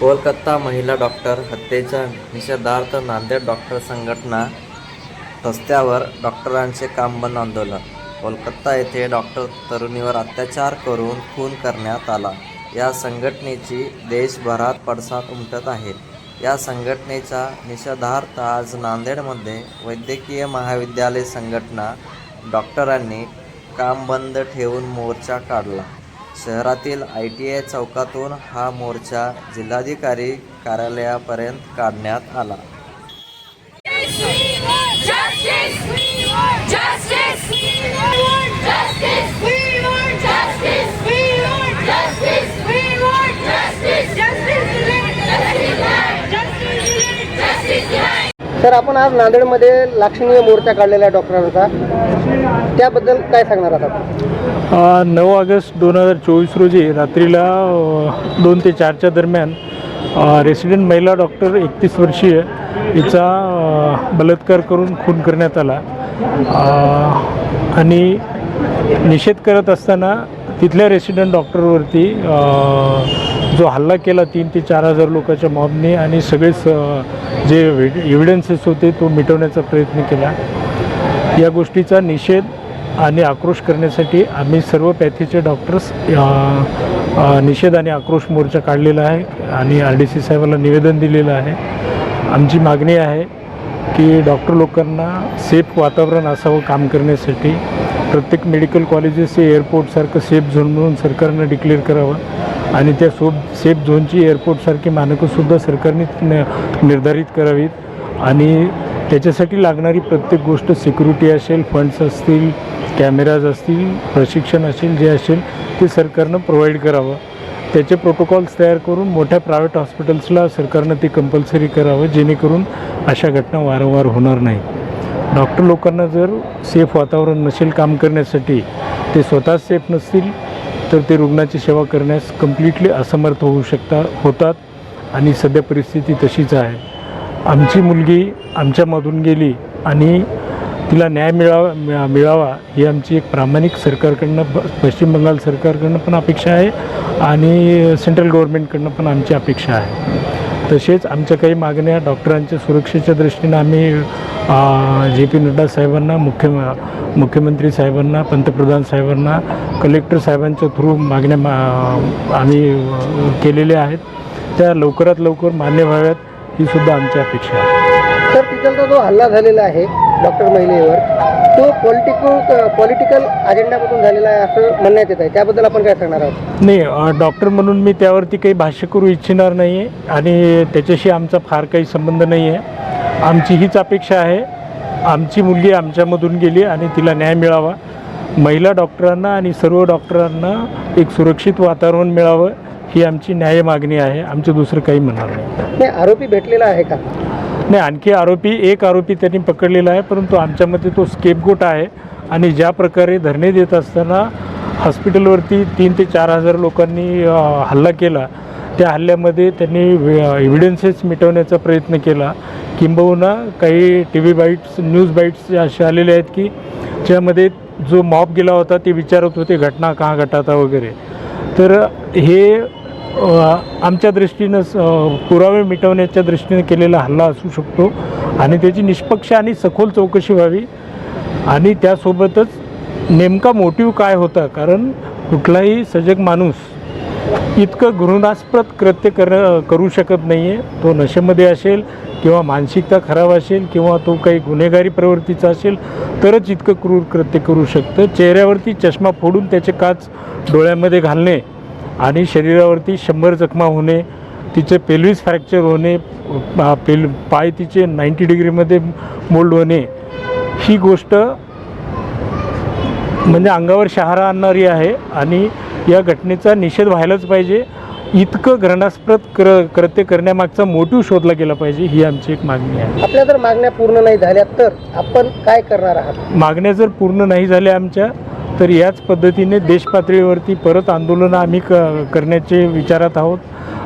कोलकाता महिला डॉक्टर हत्येच्या निषेधार्थ नांदेड डॉक्टर संघटना रस्त्यावर डॉक्टरांचे काम बंद आंदोलन. कोलकाता येथे डॉक्टर तरुणीवर अत्याचार करून खून करण्यात आला. या संघटनेची देशभरात पडसाद उमटत आहे. या संघटनेच्या निषेधार्थ आज नांदेडमध्ये वैद्यकीय महाविद्यालय संघटना डॉक्टरांनी काम बंद ठेवून मोर्चा काढला. शहरातील आय टी आय चौकातून हा मोर्चा जिल्हाधिकारी कार्यालयापर्यंत काढण्यात आला. तर आपण आज नांदेडमध्ये लाक्षणीय मोर्चा काढलेला आहे डॉक्टरांचा. त्याबद्दल काय सांगणार आहात नऊ ऑगस्ट दोन हजार चोवीस रोजी रात्रीला दोन ते चारच्या दरम्यान रेसिडेंट महिला डॉक्टर एकतीस वर्षीय हिचा बलात्कार करून खून करण्यात आला. आणि निषेध करत असताना तिथल्या रेसिडेंट डॉक्टरवरती जो हल्ला केला तीन ते चार हजार लोकांच्या मॉबने आणि सगळेच जे एव्हिडन्सेस होते तो मिटवण्याचा प्रयत्न केला. या गोष्टीचा निषेध आणि आक्रोश करण्यासाठी आम्ही सर्व पॅथीचे डॉक्टर्स निषेध आणि आक्रोश मोर्चा काढलेला आहे आणि आर डी सी साहेबांना निवेदन दिलेलं आहे. आमची मागणी आहे की डॉक्टर लोकांना सेफ वातावरण असावं काम करण्यासाठी. प्रत्येक मेडिकल कॉलेजेस हे एअरपोर्टसारखं सेफ झोन म्हणून सरकारनं डिक्लेअर करावं. आणि त्या सोप सेफ झोनची एअरपोर्टसारखी मानकंसुद्धा सरकारने न- निर्धारित करावीत. आणि त्याच्यासाठी लागणारी प्रत्येक गोष्ट सिक्युरिटी असेल फंड्स असतील कॅमेराज असतील प्रशिक्षण असेल जे असेल ते सरकारनं प्रोव्हाइड करावं. त्याचे प्रोटोकॉल्स तयार करून मोठ्या प्रायव्हेट हॉस्पिटल्सला सरकारनं ते कंपल्सरी करावं जेणेकरून अशा घटना वारंवार होणार नाही डॉक्टर लोकांना जर सेफ वातावरण नसेल काम करण्यासाठी ते स्वतः सेफ नसतील तर ते रुग्णाची सेवा करण्यास कम्प्लिटली असमर्थ होऊ शकता होतात. आणि सध्या परिस्थिती तशीच आहे. आमची मुलगी आमच्यामधून गेली आणि तिला न्याय मिळावा मिळावा ही आमची एक प्रामाणिक सरकारकडनं प पश्चिम बंगाल सरकारकडनं पण अपेक्षा आहे आणि सेंट्रल गव्हर्नमेंटकडनं पण आमची अपेक्षा आहे. तसेच आमच्या काही मागण्या डॉक्टरांच्या सुरक्षेच्या दृष्टीनं आम्ही जे पी नड्डा साहेबांना मुख्य मुख्यमंत्री साहेबांना पंतप्रधान साहेबांना कलेक्टर साहेबांच्या थ्रू मागण्या मा आम्ही केलेल्या आहेत. त्या लवकरात लवकर मान्य व्हाव्यात ही सुद्धा आमची अपेक्षा आहे. तर तिथलचा जो हल्ला झालेला आहे डॉक्टर महिलेवर. तो पॉलिटिकल पॉलिटिकल अजेंडामधून झालेला आहे असं म्हणण्यात येत आहे. त्याबद्दल आपण काय सांगणार आहात? नाही डॉक्टर म्हणून मी त्यावरती काही भाष्य करू इच्छिणार नाही आहे आणि त्याच्याशी आमचा फार काही संबंध नाही आहे आमची हीच अपेक्षा आहे. आमची मुलगी आमच्यामधून गेली आणि तिला न्याय मिळावा. महिला डॉक्टरांना आणि सर्व डॉक्टरांना एक सुरक्षित वातावरण मिळावं ही आमची न्याय मागणी आहे. आमचं दुसरं काही म्हणणार नाही आरोपी भेटलेला आहे का? नाही आणखी आरोपी एक आरोपी त्यांनी पकडलेला आहे परंतु आमच्यामध्ये तो स्केपगोट आहे. आणि ज्या प्रकारे धरणे देत असताना हॉस्पिटलवरती तीन ते चार हजार लोकांनी हल्ला केला. त्या हल्ल्यामध्ये त्यांनी एव्हिडन्सेस मिटवण्याचा प्रयत्न केला. किंबहुना काही T V bites news bites असे आलेले आहेत की ज्यामध्ये जो मॉब गेला होता ते विचारत होते घटना का घटाता? वगैरे. तर हे आमच्या दृष्टीनं स- पुरावे मिटवण्याच्या दृष्टीने केलेला हल्ला असू शकतो आणि त्याची निष्पक्ष आणि सखोल चौकशी व्हावी. आणि त्यासोबतच नेमका मोटिव काय होता? कारण कुठलाही सजग माणूस इतकं घृणास्पद कृत्य कर करू शकत नाही आहे तो नशेमध्ये असेल किंवा मानसिकता खराब असेल किंवा तो काही गुन्हेगारी प्रवृत्तीचा असेल तरच इतकं क्रूर कृत्य करू शकतं. चेहऱ्यावरती चष्मा फोडून त्याचे काच डोळ्यामध्ये घालणे आणि शरीरावरती शंभर जखमा होणे तिचे पेल्विस फ्रॅक्चर होणे पेल पाय तिचे नाईंटी डिग्रीमध्ये मोल्ड होणे ही गोष्ट म्हणजे अंगावर शहारा आणणारी आहे आणि या घटनेचा निषेध व्हायलाच पाहिजे. इतकं घृणास्पद कर कृत्य करण्यामागचा मोटिव्ह शोधला गेला पाहिजे ही आमची एक मागणी आहे. आपल्या जर मागण्या पूर्ण नाही झाल्या तर आपण काय करणार आहात? मागण्या जर पूर्ण नाही झाल्या आमच्या तर याच पद्धतीने देशपातळीवरती परत आंदोलनं आम्ही क करण्याचे विचारात आहोत.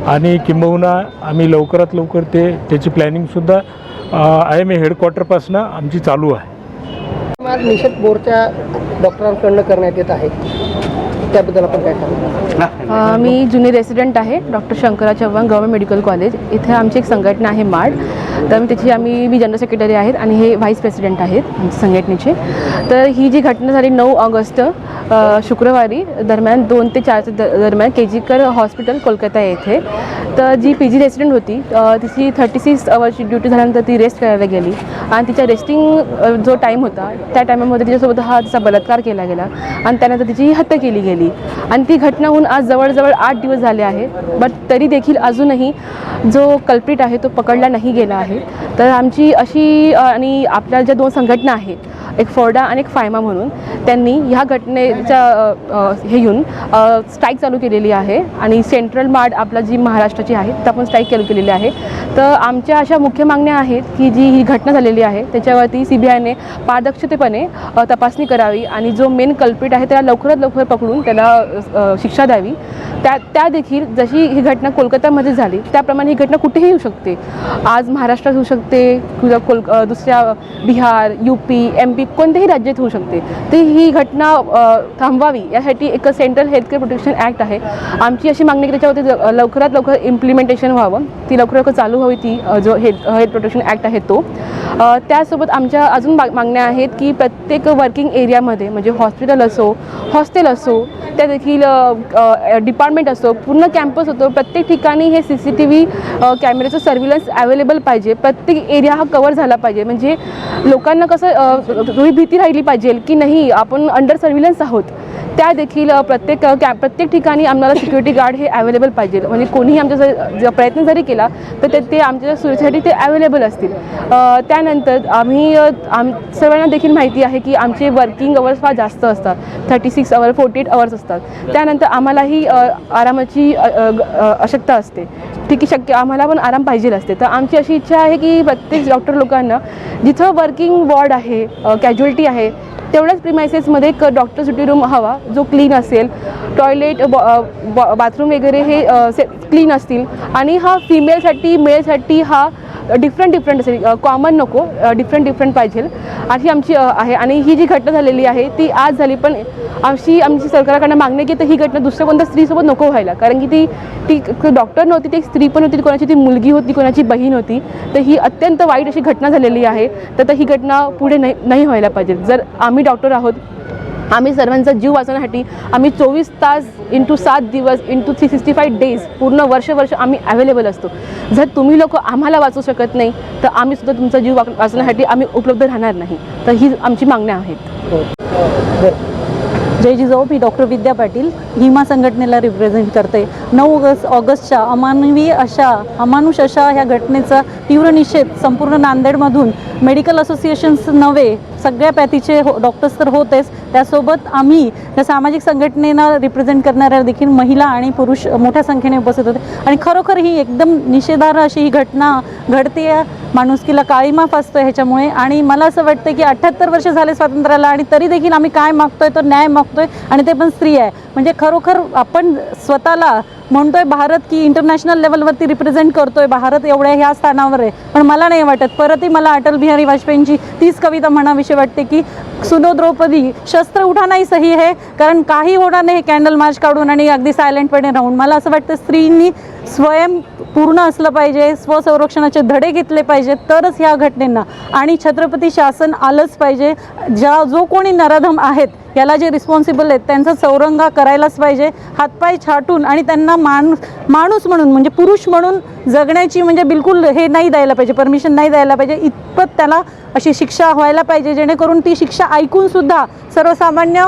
आणि किंबहुना आम्ही लवकरात लवकर ते त्याची प्लॅनिंगसुद्धा आय एम ए हेडक्वार्टरपासनं आमची चालू आहे. निषेध मोर्चा डॉक्टरांकडनं करण्यात येत आहे. त्याबद्दल आपण काय सांगणार? अ, मी जुने रेसिडेंट आहे doctor Shankara Chavan government medical college इथे आमची एक संघटना आहे माड. तर मी त्याची आम्ही मी जनरल सेक्रेटरी आहेत आणि हे व्हाईस प्रेसिडेंट आहेत आमच्या संघटनेचे. तर ही जी घटना झाली नऊ ऑगस्ट शुक्रवारी दरम्यान दोन ते चारच्या द दरम्यान के जीकर हॉस्पिटल कोलकाता येथे. तर जी पी जी रेसिडेंट होती तिची थर्टी सिक्स अवरची ड्युटी झाल्यानंतर ती रेस्ट करायला गेली. आणि तिच्या रेस्टिंग जो टाईम होता त्या टायमामध्ये तिच्यासोबत हा तिचा बलात्कार केला गेला. आणि त्यानंतर तिची हत्या केली गेली. आणि ती घटना होऊन आज जवळजवळ आठ दिवस झाले आहे. बट तरी देखील अजूनही जो कल्प्रिट आहे तो पकडला नाही गेला आहे. तर आमची अशी आणि आपल्या ज्या दोन संघटना आहेत एक फोर्डा आणि एक फायमा म्हणून त्यांनी ह्या घटनेच्या हे येऊन स्ट्राईक चालू केलेली आहे. आणि सेंट्रल मार्ड आपला जी महाराष्ट्राची आहे तर आपण स्ट्राईक चालू केलेली आहे. तर आमच्या अशा मुख्य मागण्या आहेत की जी ही घटना झालेली आहे त्याच्यावरती सी बी आयने पारदक्षतेपणे तपासणी करावी आणि जो मेन कल्पिट आहे त्याला लवकरात लवकर पकडून त्याला शिक्षा द्यावी. त्या त्या देखील जशी ही घटना कोलकातामध्ये झाली त्याप्रमाणे ही घटना कुठेही होऊ शकते. आज महाराष्ट्रात होऊ शकते किंवा कोल दुसऱ्या Bihar U P M P कोणत्याही राज्यात होऊ शकते. ती ही घटना थांबवावी. यासाठी एक सेंट्रल हेल्थकेअर प्रोटेक्शन ॲक्ट आहे. आमची अशी मागणी की त्याच्यावरती लवकरात लवकर इम्प्लिमेंटेशन व्हावं. ती लवकर लवकर चालू व्हावी ती जो हेल्थ हेल्थ प्रोटेक्शन ॲक्ट आहे तो. त्यासोबत आमच्या अजून माग- मागण्या आहेत की प्रत्येक वर्किंग एरियामध्ये म्हणजे हॉस्पिटल असो हॉस्टेल असो त्या देखील डिपार्टमेंट असो पूर्ण कॅम्पस होतो प्रत्येक ठिकाणी हे सी सी टी व्ही कॅमेऱ्याचं सर्व्हिलन्स अवेलेबल पाहिजे. प्रत्येक एरिया हा कवर झाला पाहिजे. म्हणजे लोकांना कसं ही भीती राहिली पाहिजे की नाही आपण अंडर सर्व्हिलन्स आहोत. त्या देखील प्रत्येक कॅ प्रत्येक ठिकाणी आम्हाला सिक्युरिटी गार्ड हे अवेलेबल पाहिजे. म्हणजे कोणीही आमच्या जर प्रयत्न जरी केला तर ते ते आमच्या सुरक्षेसाठी ते अवेलेबल असतील. त्यानंतर आम्ही आम सर्वांना देखील माहिती आहे की आमचे वर्किंग अवर्स फार जास्त असतात. Thirty six hour forty eight hours असतात. त्यानंतर आम्हालाही आरामाची आवश्यकता असते. ठीक आहे शक्य आम्हाला पण आराम पाहिजे असते. तर आमची अशी इच्छा आहे की प्रत्येक डॉक्टर लोकांना जिथं वर्किंग वॉर्ड आहे कॅज्युअल्टी आहे तेवढ्याच प्रिमायसेसमध्ये एक डॉक्टर सुटी रूम हवा जो क्लीन असेल. टॉयलेट बॉ बाथरूम वगैरे हे क्लीन असतील. आणि हा फिमेलसाठी मेलसाठी हा डिफरंट डिफरंट असेल कॉमन नको डिफरंट डिफरंट पाहिजे. अशी आमची आहे. आणि ही जी घटना झालेली आहे ती आज झाली. पण आमची आमची सरकारकडनं मागणी की तर ही घटना दुसऱ्या कोणत्या स्त्रीसोबत नको व्हायला. कारण की ती ती डॉक्टर नव्हती ती एक स्त्री पण होती. कोणाची ती मुलगी होती कोणाची बहीण होती. तर ही अत्यंत वाईट अशी घटना झालेली आहे. तर तर ही घटना पुढे नाही नाही व्हायला पाहिजे. जर आम्ही डॉक्टर आहोत आम्ही सर्वांचा जीव वाचवण्यासाठी आम्ही चोवीस तास इंटू सात दिवस into three sixty five days पूर्ण वर्ष वर्ष आम्ही अवेलेबल असतो. जर तुम्ही लोक आम्हाला वाचू शकत नाही तर आम्ही सुद्धा तुमचा जीव वाचवण्यासाठी आम्ही उपलब्ध राहणार नाही. तर ही आमची मागण्या आहेत. जय जिजाऊ मी डॉक्टर विद्या पाटील हिमा संघटनेला रिप्रेझेंट करते. नऊ ऑगस्ट ऑगस्टच्या अमानवी अशा अमानुष अशा ह्या घटनेचा तीव्र निषेध संपूर्ण नांदेडमधून मेडिकल असोसिएशन्स नव्हे सगळ्या पॅथीचे हो डॉक्टर्स तर होतेच. त्यासोबत आम्ही त्या सामाजिक संघटनेनं रिप्रेझेंट करणाऱ्या देखील महिला आणि पुरुष मोठ्या संख्येने उपस्थित होते. आणि खरोखर ही एकदम निषेधार्ह अशी ही घटना घडते माणुसकीला काळीमा फासतोय ह्याच्यामुळे. आणि मला असं वाटतं की अठ्ठ्याहत्तर वर्ष झाले स्वातंत्र्याला आणि तरी देखील आम्ही काय मागतोय तो न्याय मागतोय आणि ते पण स्त्री आहे. म्हणजे खरोखर आपण स्वतःला म्हणतोय भारत की इंटरनॅशनल लेवलवरती रिप्रेझेंट करतोय भारत एवढ्या ह्या स्थानावर आहे. पण मला नाही वाटत. परतही मला अटल बिहारी वाजपेयींची तीच कविता म्हणाविषयी वाटते की सुनो द्रौपदी शस्त्र उठानाही सही आहे कारण काही होणार नाही कॅन्डल मार्च काढून आणि अगदी सायलेंटपणे राहून. मला असं वाटतं स्त्रींनी स्वयं पूर्ण असलं पाहिजे स्वसंरक्षणाचे धडे घेतले पाहिजेत तरच ह्या घटनेंना. आणि छत्रपती शासन आलंच पाहिजे. ज्या जो कोणी नराधम आहेत याला जे रिस्पॉन्सिबल आहेत त्यांचा चौरंगा करायलाच पाहिजे. हातपाय छाटून आणि त्यांना माणूस माणूस म्हणून म्हणजे पुरुष म्हणून जगण्याची म्हणजे बिलकुल हे नाही द्यायला पाहिजे परमिशन नाही द्यायला पाहिजे. इतपत त्याला अशी शिक्षा व्हायला पाहिजे जेणेकरून ती शिक्षा ऐकूनसुद्धा सर्वसामान्य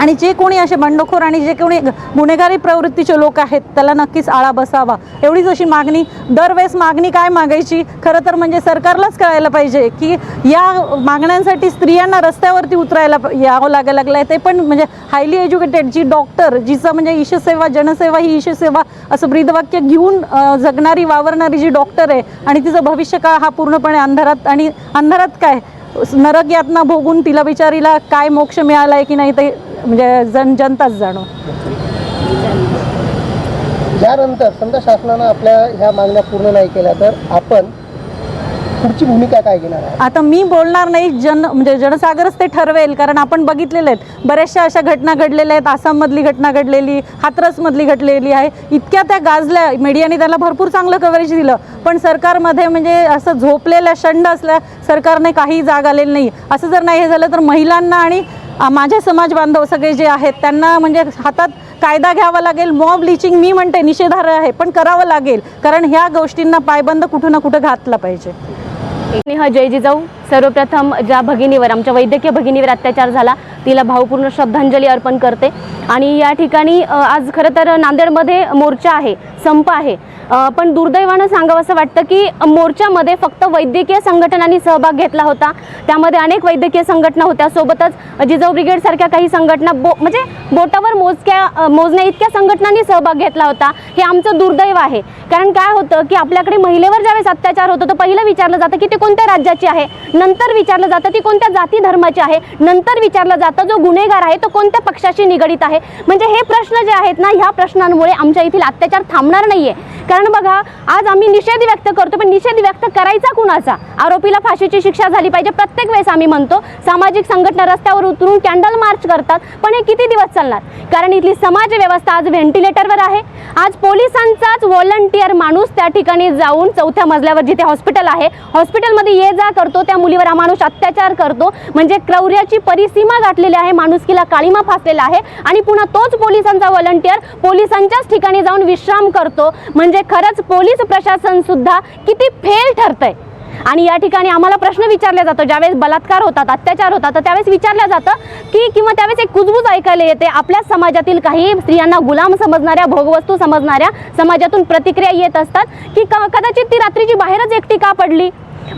आणि जे कोणी असे बंडखोर आणि जे कोणी गुन्हेगारी प्रवृत्तीचे लोक आहेत त्याला नक्कीच आळा बसावा. एवढीच अशी मागणी दरवेळेस मागणी काय मागायची? खरं तर म्हणजे सरकारलाच कळायला पाहिजे की या मागण्यांसाठी स्त्रियांना रस्त्यावरती उतरायला यावं लागायला लागलं आहे ते पण म्हणजे हायली एज्युकेटेड जी डॉक्टर जिचं म्हणजे ईशसेवा जनसेवा ही ईशसेवा असं ब्रीदवाक्य घेऊन जगणारी वावरणारी जी डॉक्टर आहे आणि तिचं भविष्यकाळ हा पूर्णपणे अंधारात आणि अंधारात काय? नरक यातना भोगून तिला बिचारीला काय मोक्ष मिळाला आहे की नाही ते म्हणजे जन जनताच जाणो. यानंतर समजा शासनानं आपल्या ह्या मागण्या पूर्ण नाही केल्या तर आपण पुढची भूमिका काय घेणार आहे आता मी बोलणार नाही जन म्हणजे जनसागरच ते ठरवेल कारण आपण बघितलेले आहेत. बऱ्याचशा अशा घटना घडलेल्या आहेत. आसाममधली घटना घडलेली हाथरसमधली घडलेली आहे. इतक्या त्या गाजल्या मीडियाने त्याला भरपूर चांगलं कव्हरेज दिलं. पण सरकारमध्ये म्हणजे असं झोपलेल्या शंड असल्या सरकारने काही जाग आलेली नाही. असं जर नाही हे झालं तर महिलांना आणि माझे समाज बांधव सगळे जे आहेत त्यांना म्हणजे हातात कायदा घ्यावा लागेल मॉब लिचिंग मी म्हणते निषेधार्ह आहे पण करावं लागेल कारण ह्या गोष्टींना पायबंद कुठं ना कुठं घातला पाहिजे. स्नेह जय जिजाऊ सर्वप्रथम ज्या भगिनीवर आमच्या वैद्यकीय भगिनीवर अत्याचार झाला तिला भावपूर्ण श्रद्धांजली अर्पण करते. आणि या ठिकाणी आज खरं तर नांदेडमध्ये मोर्चा आहे संप आहे. पण दुर्दैवानं सांगावं असं वाटतं की मोर्चामध्ये फक्त वैद्यकीय संघटनांनी सहभाग घेतला होता. त्यामध्ये अनेक वैद्यकीय संघटना होत्या. सोबतच जिजाऊ ब्रिगेडसारख्या काही संघटना बो म्हणजे बोटावर मोजक्या मोजण्या इतक्या संघटनांनी सहभाग घेतला होता हे आमचं दुर्दैव आहे. कारण काय होतं की आपल्याकडे महिलेवर ज्यावेळेस अत्याचार होतो तर पहिलं विचारलं जातं की ते कोणत्या राज्याची आहे? नंतर विचारलं जातं ती कोणत्या जाती धर्माची आहे? नंतर विचारलं जातं जो गुन्हेगार आहे तो कोणत्या पक्षाशी निगडीत आहे? म्हणजे हे प्रश्न जे आहेत ना ह्या प्रश्नांमुळे आमच्या येथील अत्याचार थांबणार नाहीये. कारण बघा आज आम्ही निषेध व्यक्त करतो पण निषेध व्यक्त करायचा कुणाचा? आरोपीला फाशीची शिक्षा झाली पाहिजे प्रत्येक वेळेस आम्ही म्हणतो सामाजिक संघटना रस्त्यावर उतरून कॅन्डल मार्च करतात पण हे किती दिवस चालणार? कारण इथली समाज व्यवस्था आज व्हेंटिलेटरवर आहे. आज पोलिसांचाच व्हॉलंटियर माणूस त्या ठिकाणी जाऊन चौथ्या मजल्यावर जिथे हॉस्पिटल आहे हॉस्पिटलमध्ये ये जा करतो त्या मुलीवर माणूस अत्याचार करतो. म्हणजे क्रौर्याची परिसीमा गाठलेली आहे माणुसकीला काळीमा फासलेला आहे आणि पुन्हा तोच पोलिसांचा व्हॉलंटियर पोलिसांच्याच ठिकाणी जाऊन विश्राम करतो. म्हणजे खरंच पोलीस प्रशासन सुद्धा किती फेल ठरतंय. आणि या ठिकाणी आम्हाला प्रश्न विचारला जातो. ज्यावेळेस बलात्कार होतात अत्याचार होतात तर त्यावेळेस विचारलं जातं की किंवा त्यावेळेस एक कुजबूज ऐकायला येते. आपल्या समाजातील काही स्त्रियांना गुलाम समजणाऱ्या भोगवस्तू समजणाऱ्या समाजातून प्रतिक्रिया येत असतात की क- कदाचित ती रात्रीची बाहेरच एकटी का पडली?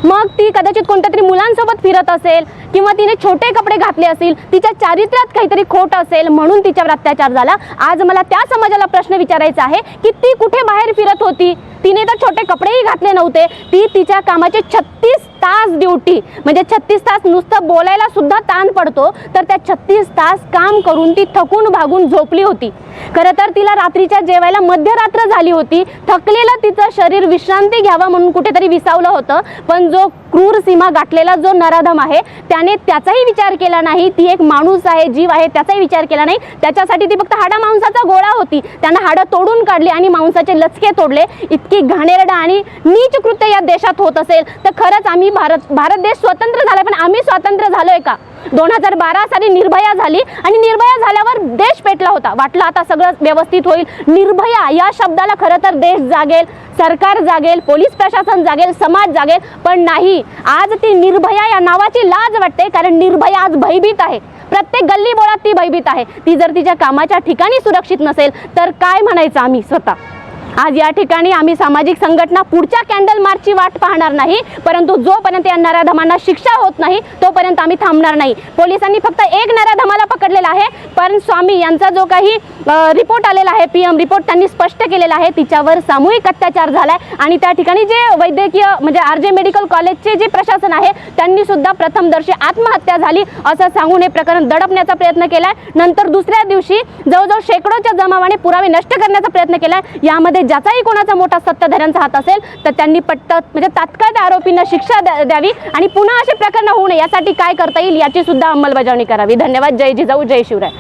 मग ती कदाचित कोणत्या तरी मुलांसोबत फिरत असेल किंवा तिने छोटे कपडे घातले असतील तिच्या चारित्र्यात काहीतरी खोट असेल म्हणून तिच्यावर अत्याचार झाला. आज मला त्या समाजाला प्रश्न विचारायचा आहे की ती कुठे बाहेर फिरत होती? तिने तर छोटे कपडेही घातले नव्हते. ती तिच्या कामाचे छत्तीस तास ड्युटी म्हणजे छत्तीस तास नुसतं बोलायला सुद्धा ताण पडतो तर त्या छत्तीस तास काम करून ती थकून भागून झोपली होती. खरं तर तिला रात्रीच्या जेवायला मध्यरात्र झाली होती. थकलेलं तिचं शरीर विश्रांती घ्यावा म्हणून कुठेतरी विसावलं होतं पण जो क्रूर सीमा गाठलेला जो नराधम आहे त्याने त्याचाही विचार केला नाही. ती एक माणूस आहे जीव आहे त्याचाही विचार केला नाही. त्याच्यासाठी ती फक्त हाडा मांसाचा गोळा होती. त्यानं हाडं तोडून काढली आणि मांसाचे लचके तोडले. इतकी घाणेरडा आणि नीच कृत्य या देशात होत असेल तर खरंच आम्ही भारत भारत देश स्वतंत्र झाला पण आम्ही स्वतंत्र झालोय का? दोन हजार बारा साली निर्भया झाली आणि निर्भया झाल्यावर देश पेटला होता. वाटलं आता सगळं व्यवस्थित होईल. निर्भया या शब्दाला खरं तर देश जागेल सरकार जागेल पोलीस प्रशासन जागेल समाज जागेल पण नाही. आज ती निर्भया या नावाची लाज वाटते कारण निर्भया आज भयभीत आहे. प्रत्येक गल्ली बोळात ती भयभीत आहे. ती जर तिच्या कामाच्या ठिकाणी सुरक्षित नसेल तर काय म्हणायचं आम्ही स्वतः? आज या ठिकाणी आम्ही सामाजिक संघटना पुढच्या कॅन्डल मार्चची वाट पाहणार नाही परंतु जोपर्यंत या नराधमांना शिक्षा होत नाही तोपर्यंत आम्ही थांबणार नाही. पोलिसांनी फक्त एक नराधमाला पकडलेला आहे पण स्वामी यांचा जो काही रिपोर्ट आलेला आहे पी एम रिपोर्ट त्यांनी स्पष्ट केलेला आहे तिच्यावर सामूहिक अत्याचार झालाय आणि त्या ठिकाणी जे वैद्यकीय म्हणजे आर जे मेडिकल कॉलेजचे जे प्रशासन आहे त्यांनी सुद्धा प्रथमदर्शी आत्महत्या झाली असं सांगून हे प्रकरण दडपण्याचा प्रयत्न केला नंतर दुसऱ्या दिवशी जवळजवळ शेकडोच्या जमावाने पुरावे नष्ट करण्याचा प्रयत्न केला यामध्ये ज्याचाही कोणाचा मोठा सत्ताधाऱ्यांचा हात असेल तर त्यांनी पट्ट म्हणजे तात्काळ त्या आरोपींना शिक्षा द्यावी आणि पुन्हा असे प्रकरण होऊ नये यासाठी काय करता येईल याची सुद्धा अंमलबजावणी करावी. धन्यवाद. जय जिजाऊ जय शिवराय.